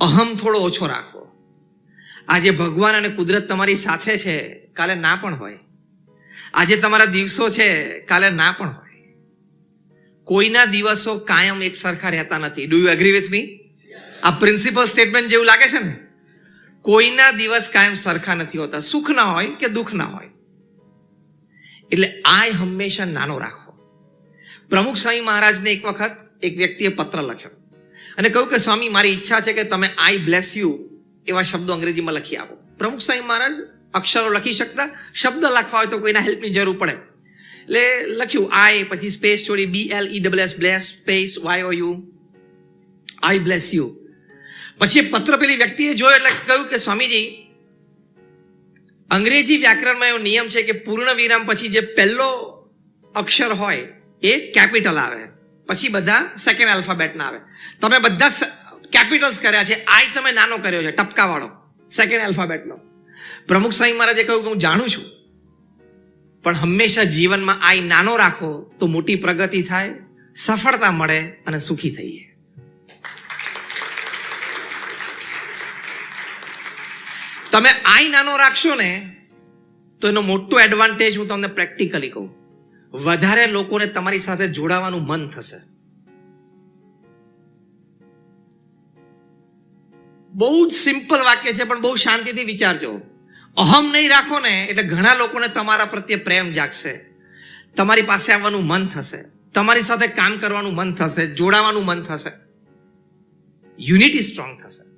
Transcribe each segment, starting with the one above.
અહમ થોડો ઓછો રાખો. આજે ભગવાન અને કુદરત તમારી સાથે છે, કાલે ના પણ હોય. આજે તમારા દિવસો છે, કાલે ના પણ હોય. કોઈના દિવસો કાયમ એક સરખા રહેતા નથી. Do you agree with me આ પ્રિન્સિપલ સ્ટેટમેન્ટ જેવું લાગે છે ને? કોઈના દિવસ કાયમ સરખા નથી હોતા. સુખ ના હોય કે દુઃખ ના હોય. એટલે આય હંમેશા નાનો રાખો. પ્રમુખ સ્વામી મહારાજને એક વખત એક વ્યક્તિએ પત્ર લખ્યો. અને કહ્યું કે, સ્વામી, મારી ઈચ્છા છે કે તમે આઈ બ્લેસ યુ એવા શબ્દો અંગ્રેજીમાં લખી આપો. પ્રમુખ સ્વામી મહારાજ અક્ષરો લખી શકતા, શબ્દ લખવા હોય તો કોઈના હેલ્પની જરૂર પડે. એટલે લખ્યું આઈ પછી સ્પેસ છોડી B L E double S bless space Y O U I bless you પછી પત્ર પેલી વ્યક્તિએ જોયો એટલે કહ્યું કે, સ્વામીજી, અંગ્રેજી વ્યાકરણમાં એવો નિયમ છે કે પૂર્ણ વિરામ પછી જે પહેલો અક્ષર હોય એ કેપિટલ આવે. પછી બધા સેકન્ડ આલ્ફાબેટના આવે. તમે બધા કેપિટલ્સ કર્યા છે. આઈ તમે નાનો કર્યો છે, ટપકાવાળો. સેકન્ડ આલ્ફાબેટનો પ્રમુખ સ્વામી મહારાજે કહ્યું કે હું જાણું છું. પણ હંમેશા જીવનમાં આઈ નાનો રાખો તો મોટી પ્રગતિ થાય, સફળતા મળે અને સુખી થઈએ. તમે આઈ નાનો રાખશો ને, તો એનો મોટો એડવાન્ટેજ હું તમને પ્રેક્ટિકલી કહું. વધારે લોકોને તમારી સાથે જોડાવાનું મન થશે. બહુ જ સિમ્પલ વાક્ય છે, પણ બહુ શાંતિથી વિચારજો. અહમ નહીં રાખો ને એટલે ઘણા લોકોને તમારા પ્રત્યે પ્રેમ જાગશે. તમારી પાસે આવવાનું મન થશે. તમારી સાથે કામ કરવાનું મન થશે. જોડાવાનું મન થશે. યુનિટી સ્ટ્રોંગ થશે.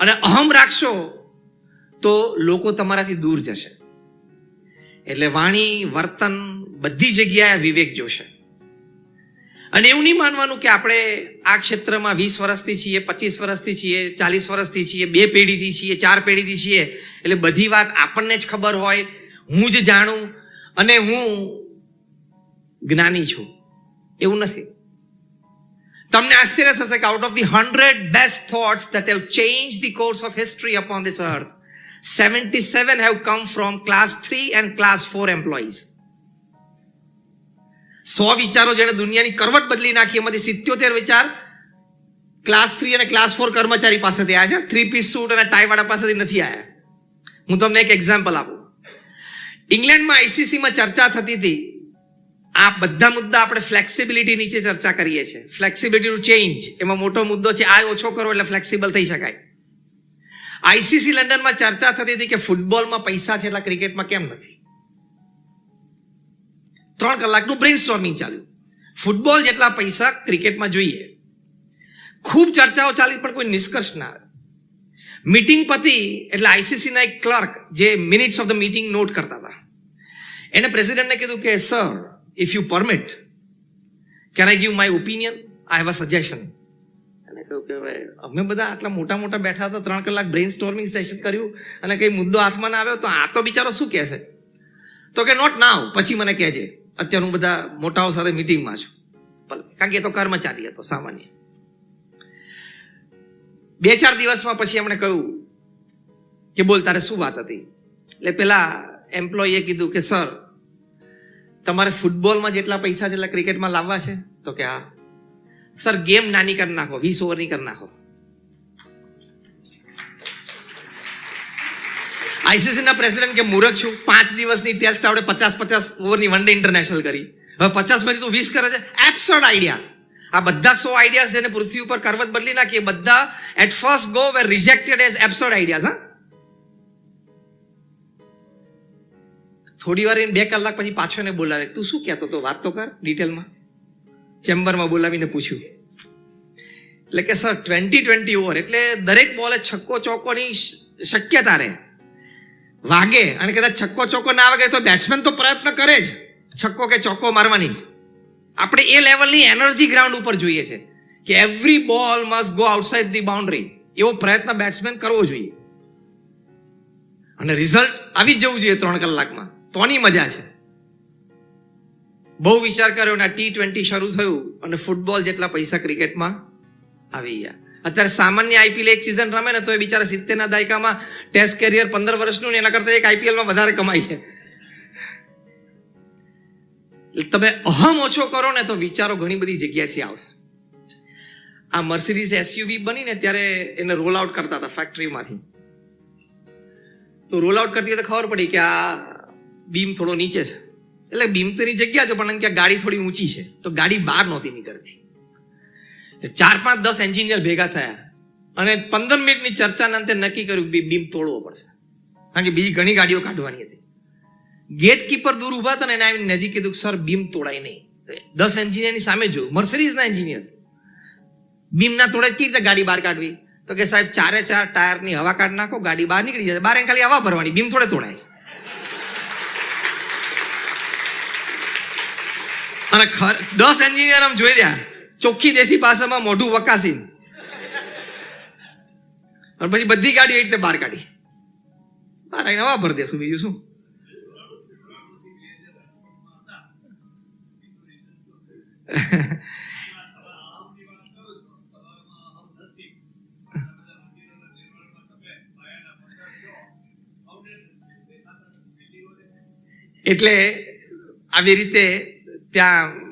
અને અહમ રાખશો તો લોકો તમારાથી દૂર જશે. એટલે વાણી, વર્તન બધી જગ્યાએ વિવેક જોશે અને એવું નહીં માનવાનું કે આપણે આ ક્ષેત્રમાં વીસ વર્ષથી છીએ, પચીસ વર્ષથી છીએ, ચાલીસ વર્ષથી છીએ, બે પેઢીથી છીએ, ચાર પેઢીથી છીએ, એટલે બધી વાત આપણને જ ખબર હોય, હું જ જાણું, અને હું જ્ઞાની છું. એવું નથી. તમને આશ્ચર્ય થશે કે out of the hundred best thoughts that have changed the course of history upon this earth 77 have come from class 3 and class 4 employees. સો વિચારો જેણે દુનિયાની કરવટ બદલી નાખી, એમાંથી સિત્યોતેર વિચાર ક્લાસ થ્રી અને ક્લાસ ફોર કર્મચારી પાસેથી આવ્યા છે. થ્રી પીસ સૂટ અને ટાઈ વાળા પાસેથી નથી આવ્યા. હું તમને એક એક્ઝામ્પલ આપું. ઇંગ્લેન્ડમાં આઈસીસીમાં ચર્ચા થતી હતી. આ બધા મુદ્દા આપણે ફ્લેક્સિબિલિટી નીચે ચર્ચા કરીએ છીએ. ફ્લેક્સિબિલિટી ચેન્જ એમાં મોટો મુદ્દો છે, આ ઓછો કરો એટલે ફ્લેક્સિબલ થઈ શકાય. આઈસીસી લંડનમાં ચર્ચા થતી હતી કે ફૂટબોલમાં પૈસા છે, એટલા ક્રિકેટમાં કેમ નથી? ત્રણ કલાકનું બ્રેઇન સ્ટોર્મિંગ ચાલ્યું. ફૂટબોલ જેટલા પૈસા ક્રિકેટમાં જોઈએ, ખૂબ ચર્ચાઓ ચાલી પણ કોઈ નિષ્કર્ષ ના આવે. મીટિંગ પતી, એટલે આઈસીસીના એક ક્લર્ક જે minutes of the meeting note કરતા હતા. એને પ્રેસિડેન્ટને કીધું કે sir if you permit can I give my opinion I have a suggestion એને કહ્યું કે અમે બધા આટલા મોટા મોટા બેઠા હતા, ત્રણ કલાક બ્રેઇન સ્ટોર્મિંગ સેશન કર્યું અને કંઈ મુદ્દો હાથમાં ના આવ્યો, તો આ તો બિચારો શું કહેશે? તો કે નોટ નાવ પછી મને કહેજે અત્યારે હું બધા મોટાઓ સાથે મિટિંગમાં છું. કારણ કે એ તો કર્મચારી હતો, સામાન્ય. બે ચાર દિવસમાં પછી એમણે કહ્યું કે બોલ, તારે શું વાત હતી? એટલે પેલા એમ્પ્લોયીએ કીધું કે સર તમારે ફૂટબોલમાં જેટલા પૈસા છે એટલા ક્રિકેટમાં લાવવા છે? તો કે, હા. સર ગેમ નાની કરી નાખો, વીસ ઓવરની કરી નાખો. આઈસીસી ના પ્રેસિડેન્ટ કે મૂરખ છું? પાંચ દિવસની ટેસ્ટ આવડે પચાસ પચાસ ઓવરની વન ડે ઇન્ટરનેશનલ કરી. હવે પચાસ પછી તું વીસ કરે છે. એબ્સર્ડ આઈડિયા આ બધા સો આઈડિયાઝ જેને પૃથ્વી ઉપર કરવત બદલી નાખી બધા at first go were rejected as absurd ideas હા. થોડી વાર બે કલાક પછી પાછો એને બોલાવે. તું શું કહેતો તો વાત તો કર ડિટેલમાં. ચેમ્બરમાં બોલાવીને પૂછ્યું. એટલે કે સર ટ્વેન્ટી ટ્વેન્ટી ઓવર એટલે દરેક બોલે છક્કો ચોક્કોની શક્યતા રહે. વાગે અને કદાચ છક્કો ચોક્કો ના વાગે તો બેટ્સમેન તો પ્રયત્ન કરે જ. છક્કો કે ચોક્કો મારવાની જ. આપણે એ લેવલની એનર્જી ગ્રાઉન્ડ ઉપર જોઈએ છે કે every ball must go outside the boundary એવો પ્રયત્ન બેટ્સમેન કરવો જોઈએ. અને રિઝલ્ટ આવી જવું જોઈએ ત્રણ કલાકમાં. તોની મજા છે. બહુ વિચાર કર્યો ને ટી ટ્વેન્ટી શરૂ થયું અને ફૂટબોલ જેટલા પૈસા ક્રિકેટમાં આવી ગયા. અત્યારે સામાન્ય આઈપીએલ એક સિઝન રમે ને તો એ બિચારા સિત્તેરના દાયકામાં ટેસ્ટ કેરિયર પંદર વર્ષનું ને એના કરતા એક આઈપીએલમાં વધારે કમાય છે. તમે અહમ ઓછો કરો ને તો વિચારો ઘણી બધી જગ્યાથી આવશે. આ મર્સિડીઝ એસયુવી બનીને ત્યારે એને રોલ આઉટ કરતા હતા ફેક્ટરીમાંથી તો રોલ આઉટ કરતી વખતે ખબર પડી કે આ બીમ થોડો નીચે છે. એટલે બીમ તો એની જગ્યા છે પણ કે ગાડી થોડી ઊંચી છે. તો ગાડી બહાર નહોતી નીકળતી. ચાર પાંચ દસ એન્જિનિયર ભેગા થયા. અને પંદર મિનિટની ચર્ચાના અંતે નક્કી કર્યું કે બીમ તોડવો પડશે. કારણ કે બીજી ઘણી ગાડીઓ કાઢવાની હતી. ગેટ કીપર દૂર ઊભા હતા ને એને આવીને નજીક કીધું કે સર બીમ તોડાય નહીં. દસ એન્જિનિયરની સામે જોયું. મર્સરીઝના એન્જિનિયર બીમ ના તોડે કેવી રીતે ગાડી બહાર કાઢવી? તો કે, સાહેબ, ચારે ચાર ટાયરની હવા કાઢ નાખો, ગાડી બહાર નીકળી જાય. બારે ખાલી હવા ભરવાની, બીમ થોડે તોડાય. અને દસ એન્જિનિયર આમ જોઈ રહ્યા. ચોખ્ખી દેશી ભાષામાં મોઢું વકાસી અને પછી બધી ગાડી એ રીતે બહાર કાઢી. બહાર આવીને હવા ભરી દેશું બીજું શું? એટલે આવી રીતે ત્યાં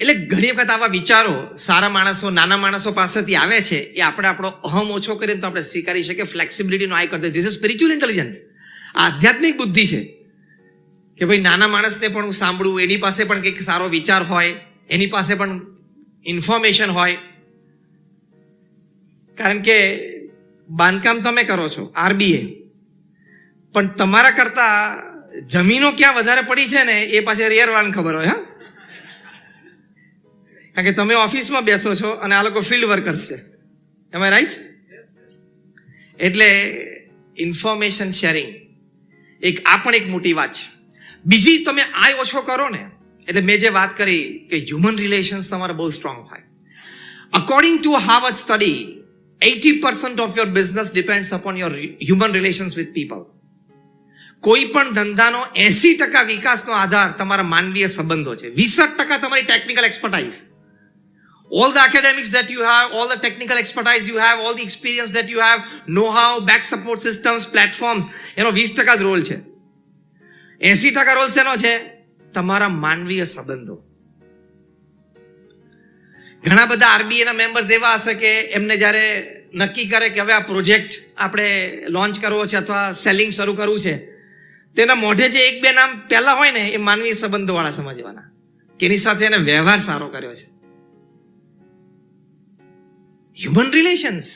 એટલે ઘણી વખત આવા વિચારો સારા માણસો, નાના માણસો પાસેથી આવે છે, એ આપણે આપણો અહમ ઓછો કરીને તો આપણે સ્વીકારી શકીએ. ફ્લેક્સિબિલિટીનો આઈ કરતો ધીસ ઇઝ સ્પિરિચ્યુઅલ ઇન્ટેલિજન્સ આધ્યાત્મિક બુદ્ધિ છે કે ભાઈ નાના માણસને પણ હું સાંભળું, એની પાસે પણ કંઈક સારો વિચાર હોય, એની પાસે પણ ઇન્ફોર્મેશન હોય. કારણ કે બાંધકામ તમે કરો છો, આરબીએ. પણ તમારા કરતા જમીનો ક્યાં વધારે પડી છે ને, એ પાસે રેર ખબર હોય, હા? કારણ કે તમે ઓફિસમાં બેસો છો અને આ લોકો ફિલ્ડ વર્કર્સ છે. એમ રાઈટ એટલે ઇન્ફોર્મેશન શેરિંગ એક આ પણ એક મોટી વાત છે. બીજી તમે આ ઓછો કરો ને, એટલે મેં જે વાત કરી કે હ્યુમન રિલેશન્સ તમારે બહુ સ્ટ્રોંગ થાય. According to Harvard study eighty percent of your business depends upon your human relations with people કોઈ પણ ધંધાનો એસી ટકા વિકાસનો આધાર તમારા માનવીય સંબંધો છે. વીસ ટકા તમારી technical expertise all the academics that you have, all the technical expertise you have, all the experience that you have, know-how, back support systems, platforms, એનો વીસ ટકા જ રોલ છે. એસી ટકા રોલ શેનો છે? તમારા માનવીય સંબંધો. ઘણા બધા આરબીઆઈ ના મેમ્બર્સ એવા હશે કે એમને જ્યારે નક્કી કરે કે હવે આ પ્રોજેક્ટ આપણે લોન્ચ કરવો છે અથવા સેલિંગ શરૂ કરવું છે તેના મોઢે જે એક બે નામ પહેલા હોય ને એ માનવીય સંબંધોવાળા સમજવાના. કેની સાથે એને વ્યવહાર સારો કર્યો છે. Human relations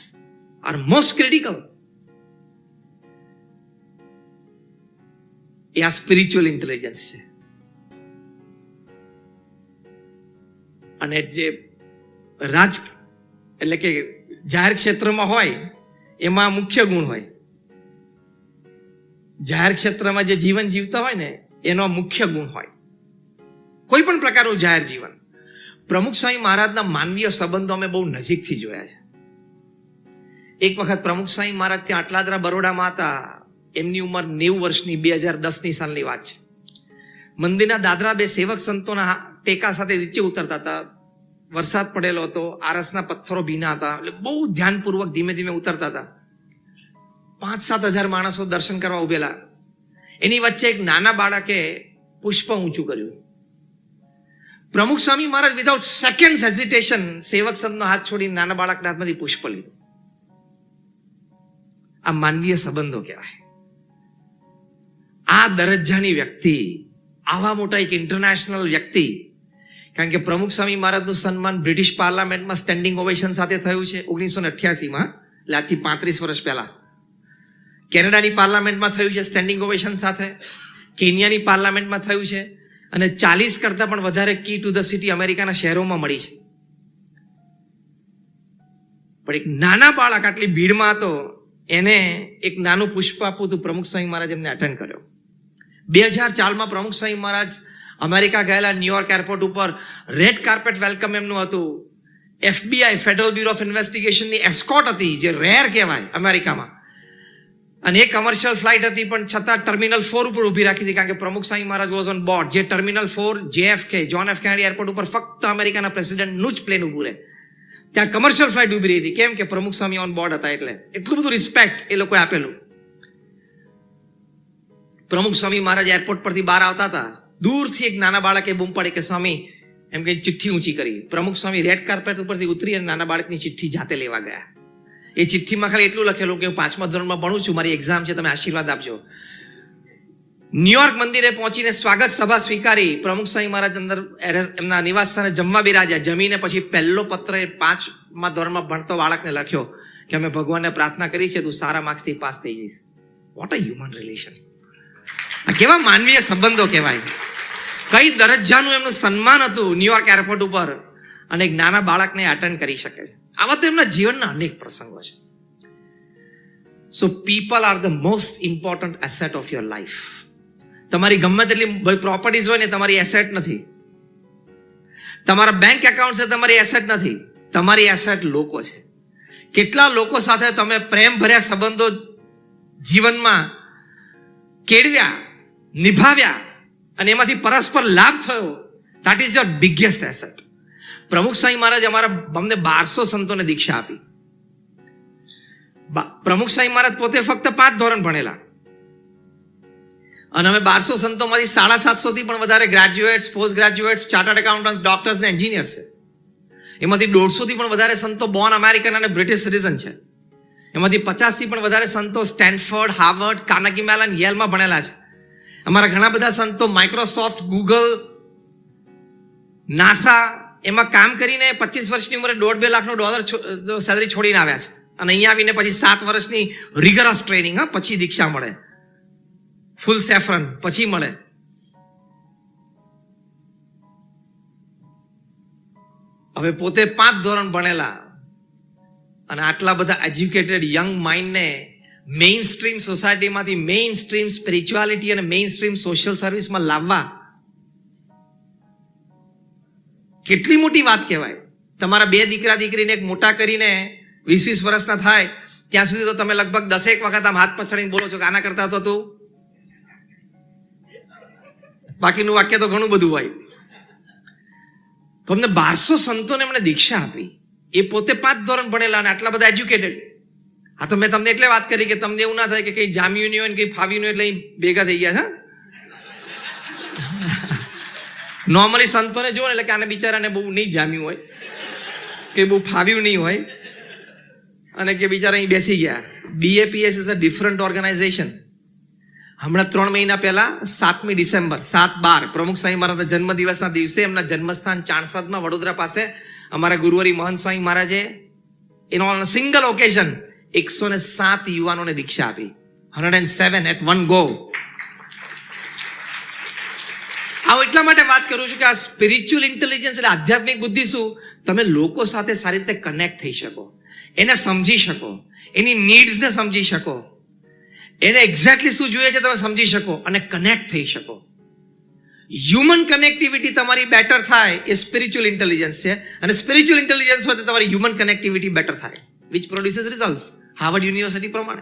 are most critical. એ આ સ્પિરિચ્યુઅલ ઇન્ટેલિજન્સ છે અને જે રાજ, એટલે કે જાહેર ક્ષેત્રમાં હોય, એમાં મુખ્ય ગુણ હોય. જાહેર ક્ષેત્રમાં જે જીવન જીવતા હોય ને, એનો મુખ્ય ગુણ હોય. કોઈ પણ પ્રકારનું જાહેર જીવન. પ્રમુખ સ્વામી મહારાજના માનવીય સંબંધો અમે બહુ નજીકથી જોયા છે. એક વખત પ્રમુખ સ્વામી મહારાજ ત્યાં આટલાદરા બરોડામાં હતા. એમની ઉંમર નેવું વર્ષની, બે હજાર દસની સાલની વાત છે. મંદિરના દાદરા બે સેવક સંતોના ટેકા સાથે નીચે ઉતરતા હતા. વરસાદ પડેલો હતો, આરસના પથ્થરો ભીના હતા, એટલે બહુ ધ્યાનપૂર્વક ધીમે ધીમે ઉતરતા હતા. પાંચ સાત હજાર માણસો દર્શન કરવા ઉભેલા. એની વચ્ચે એક નાના બાળકે પુષ્પ ઊંચું કર્યું. Pramukh Swami Maharaj without second hesitation સેવક સંતનો હાથ છોડીને નાના બાળકના હાથમાંથી પુષ્પ લીધું. આ માનવીય સંબંધો કહેવાય. આ દરજ્જાની વ્યક્તિ, આવા મોટા એક ઇન્ટરનેશનલ વ્યક્તિ, કારણ કે પ્રમુખ સ્વામી મહારાજનું સન્માન બ્રિટિશ પાર્લામેન્ટમાં સ્ટેન્ડિંગ ઓવેશન સાથે થયું છે ઓગણીસો ને અઠ્યાસીમાં એટલે આજથી પાંત્રીસ વર્ષ પહેલા. કેનેડાની પાર્લામેન્ટમાં થયું છે સ્ટેન્ડિંગ ઓવેશન સાથે, કેન્યાની પાર્લામેન્ટમાં થયું છે અને ચાલીસ કરતા પણ વધારે કી ટુ ધ સિટી અમેરિકાના શહેરોમાં મળી છે. પણ એક નાના બાળક આટલી ભીડમાં હતો, એને એક નાનું પુષ્પ આપવું હતું. પ્રમુખ સ્વામી મહારાજ એમને અટેન્ડ કર્યો. બે હજાર ચારમાં પ્રમુખ સ્વામી મહારાજ અમેરિકા ગયેલા ન્યુયોર્ક એરપોર્ટ ઉપર રેડ કાર્પેટ વેલકમ એમનું હતું. એફબીઆઈ, ફેડરલ બ્યુરો ઓફ ઇન્વેસ્ટિગેશનની એસ્કોટ હતી, જે રેર કહેવાય અમેરિકામાં. અને એ કમર્શિયલ ફ્લાઇટ હતી પણ છતાં ટર્મિનલ ફોર ઉપર ઊભી રાખી હતી કારણ કે Pramukh Swami Maharaj was on board જે terminal four JFK John F Kennedy airport ઉપર ફક્ત અમેરિકાના પ્રેસિડેન્ટનું જ પ્લેન ઊભું રહે ત્યાં કમર્શિયલ ફ્લાઇટ ઊભી રહી હતી કેમ કે પ્રમુખ સ્વામી ઓન બોર્ડ હતા એટલે એટલું બધું રિસ્પેક્ટ એ લોકોએ આપેલું પ્રમુખ સ્વામી મહારાજ એરપોર્ટ પરથી બહાર આવતા હતા દૂરથી એક નાના બાળકે બૂમ પાડી કે સ્વામી એમ કઈ ચિઠ્ઠી ઊંચી કરી. પ્રમુખ સ્વામી રેડ કાર્પેટ ઉપરથી ઉતરી અને નાના બાળકની ચિઠ્ઠી જાતે લેવા ગયા એ ચિઠ્ઠીમાં ખાલી એટલું લખેલું કે હું પાંચમા ધોરણમાં ભણું છું, મારી એક્ઝામ છે, તમે આશીર્વાદ આપજો. ન્યુયોર્ક મંદિરે પહોંચીને સ્વાગત સભા સ્વીકારી પ્રમુખ સ્વામી મહારાજ અંદર એમના નિવાસ સ્થાને જમવા બિરાજ્યા. જમીને પછી પહેલો પત્ર એ પાંચમા ધોરણમાં ભણતો બાળકને લખ્યો કે અમે ભગવાનને પ્રાર્થના કરી છે, તું સારા માર્ક્સથી પાસ થઈ જઈશ. વોટ અ હ્યુમન રિલેશન કેવા માનવીય સંબંધો કહેવાય. કઈ દરજ્જાનું એમનું સન્માન હતું ન્યુયોર્ક એરપોર્ટ ઉપર અને એક નાના બાળકને અટેન્ડ કરી શકે છે. આવા તો એમના જીવનના અનેક પ્રસંગો છે. So people are the most important asset of your life તમારી ગમે તેટલી પ્રોપર્ટીઝ હોય ને, તમારી એસેટ નથી. તમારા બેંક એકાઉન્ટ છે, તમારી એસેટ નથી. તમારી એસેટ લોકો છે. કેટલા લોકો સાથે તમે પ્રેમ ભર્યા સંબંધો જીવનમાં કેળવ્યા, નિભાવ્યા અને એમાંથી પરસ્પર લાભ થયો that is your biggest asset Pramukh Sai Maharaj અમારા અમને બારસો સંતોને દીક્ષા આપી. પ્રમુખ સાંઈ મહારાજ પોતે ફક્ત પાંચ ધોરણ ભણેલા. અને અમે બારસો સંતોમાંથી સાડા સાતસો થી પણ વધારે graduates post graduates chartered accountants doctors ને એન્જિનિયર્સ છે. એમાંથી દોઢસો થી પણ વધારે સંતો બોર્ન અમેરિકન અને બ્રિટિશ સિટીઝન છે. એમાંથી પચાસથી પણ વધારે સંતો સ્ટેન્ફર્ડ હાર્વર્ડ કાનાકી મેલન યેલમાં ભણેલા છે. અમારા ઘણા બધા સંતો માઇક્રોસોફ્ટ ગૂગલ નાસા એમાં કામ કરીને પચીસ વર્ષની ઉંમરે દોઢ બે લાખનો ડોલર સેલરી છોડીને આવ્યા છે. અને અહીંયા આવીને પછી સાત વર્ષની રિગરસ ટ્રેનિંગ હા, પછી દીક્ષા મળે. ફૂલ સેફરન પછી મળે. હવે પોતે પાંચ ધોરણ ભણેલા અને આટલા બધા એજ્યુકેટેડ યંગ માઇન્ડને મેઇન સ્ટ્રીમ સોસાયટીમાંથી મેઇન સ્ટ્રીમ સ્પિરિચ્યુઆલિટી અને મેઇન સ્ટ્રીમ સોશિયલ સર્વિસમાં લાવવા કેટલી મોટી વાત કહેવાય? તમારા બે દીકરા દીકરીને એક મોટા કરીને વીસ વીસ વર્ષના થાય, ત્યાં સુધી તો તમે લગભગ દસેક વખત આમ હાથ પછાડીને બોલો છો કે આના કરતા તો તું. બાકીનું વાક્ય તો ઘણું બધું હોય. તો અમને બારસો સંતોને એમણે દીક્ષા આપી. એ પોતે પાંચ ધોરણ ભણેલા અને આટલા બધા એજ્યુકેટેડ હા, તો મેં તમને એટલે વાત કરી કે તમને એવું ના થાય કે કઈ જામ્યું નહીં હોય ને કઈ ફાવ્યું નહીં એટલે ભેગા થઈ ગયા છે નોર્મલી સંતોને જુઓ ને એટલે કે આને બિચારાને બહુ નહીં જામ્યું હોય, કે બહુ ફાવ્યું નહીં હોય, અને કે બિચારા અહીં બેસી ગયા. BAPS is a different organization હમણાં ત્રણ મહિના પહેલા સાતમી ડિસેમ્બર, સાત બાર, પ્રમુખ સ્વામી મહારાજના જન્મ દિવસના દિવસે એમના જન્મસ્થાન ચાણસદમાં, વડોદરા પાસે અમારા ગુરુવરી મહંત સ્વામી મહારાજે એનો સિંગલ ઓકેઝન એકસો ને સાત યુવાનોને દીક્ષા આપી. Hundred and seven at one go આવું એટલા માટે વાત કરું છું કે આ સ્પિરિચ્યુઅલ ઇન્ટેલિજન્સ એટલે આધ્યાત્મિક બુદ્ધિ શું? તમે લોકો સાથે સારી રીતે કનેક્ટ થઈ શકો. એને સમજી શકો. એની નીડ્સને સમજી શકો. એને એક્ઝેક્ટલી શું જોઈએ છે તમે સમજી શકો અને કનેક્ટ થઈ શકો. હ્યુમન કનેક્ટિવિટી તમારી બેટર થાય એ સ્પિરિચ્યુઅલ ઇન્ટેલિજન્સ છે અને સ્પિરિચ્યુઅલ ઇન્ટેલિજન્સ હોય તો તમારી હ્યુમન કનેક્ટિવિટી બેટર થાય which produces result Harvard University પ્રમાણે.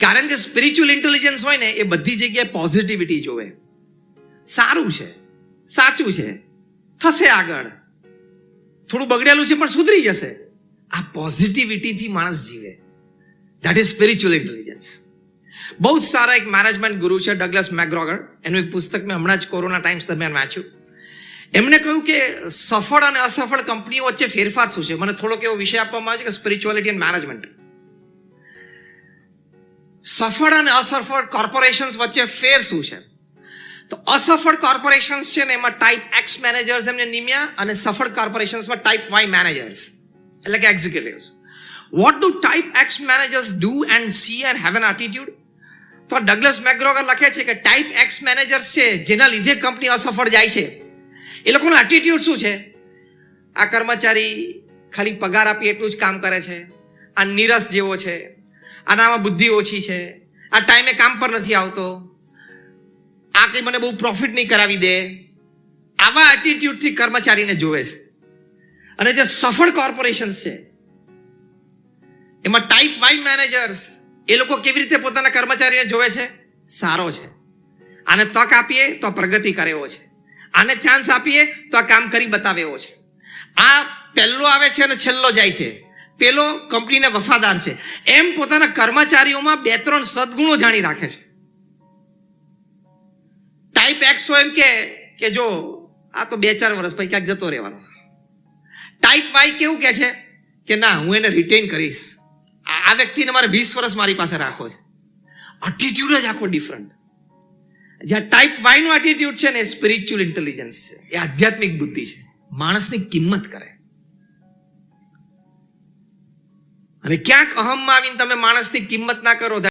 કારણ કે સ્પિરિચ્યુઅલ ઇન્ટેલિજન્સ હોય ને, એ બધી જગ્યાએ પોઝિટિવિટી જોવે. સારું છે. સાચું છે. થશે આગળ. થોડું બગડેલું છે, પણ સુધરી જશે. આ પોઝિટિવિટીથી માણસ જીવે. દેટ ઇઝ સ્પિરિચ્યુઅલ ઇન્ટેલિજન્સ બહુ જ સારા એક મેનેજમેન્ટ ગુરુ છે ડગલસ મેગ્રોગર એનું એક પુસ્તક મેં હમણાં જ કોરોના ટાઈમ્સ દરમિયાન વાંચ્યું. એમણે કહ્યું કે સફળ અને અસફળ કંપનીઓ વચ્ચે ફેરફાર શું છે? મને થોડોક એવો વિષય આપવામાં આવ્યો છે કે સ્પિરિચ્યુઆલિટી એન્ડ મેનેજમેન્ટ સફળ અને અસફળ કોર્પોરેશન્સ વચ્ચે ફેર શું છે? તો અસફળ કોર્પોરેશન્સ છે ને એમાં ટાઈપ એક્સ મેનેજર્સ એમને નિમ્યા અને સફળ કોર્પોરેશન્સમાં ટાઈપ વાય મેનેજર્સ એટલે કે executives what do type X managers do and see and have an attitude તો ડગલસ મેગ્રોગર લખે છે કે ટાઈપ એક્સ મેનેજર્સ છે, જેના લીધે કંપની અસફળ જાય છે. એ લોકોનો એટીટ્યુડ શું છે? આ કર્મચારી ખાલી પગાર આપી એટલું જ કામ કરે છે. આ નીરસ જેવો છે. આનામાં બુદ્ધિ ઓછી છે. આ ટાઈમે કામ પર નથી આવતો. આ કંઈ મને બહુ પ્રોફિટ નહીં કરાવી દે. આવા એટીટ્યુડથી કર્મચારીને જોવે છે. અને જે સફળ કોર્પોરેશન છે, એમાં ટાઈપ વાઈ મેનેજર્સ એ લોકો કેવી રીતે પોતાના કર્મચારીને જોવે છે? સારો છે. આને તક આપીએ તો પ્રગતિ કરે એવો છે. આને ચાન્સ આપીએ તો આ કામ કરી બતાવે એવો છે. આ પહેલો આવે છે અને છેલ્લો જાય છે. પેલો કંપનીને વફાદાર છે. એમ પોતાના કર્મચારીઓમાં બે ત્રણ સદગુણો જાણી રાખે છે. ટાઈપ એક્સો એમ કે કે જો, આ તો બે ચાર વર્ષ પછી ક્યાંક જતો રહેવાનો. ટાઈપ વાય કેવું કે છે? કે ના, હું એને રિટેન કરીશ. આ વ્યક્તિને મારે વીસ વર્ષ મારી પાસે રાખવો છે. એટીટ્યુડ જ આખો ડિફરન્ટ જ્યાં ટાઈપ વાયનું એટીટ્યુડ છે ને સ્પિરિચ્યુઅલ ઇન્ટેલિજન્સ છે. એ આધ્યાત્મિક બુદ્ધિ છે. માણસની કિંમત કરે. અને ક્યાંક અહમમાં આવીને તમે માણસની કિંમત ના કરો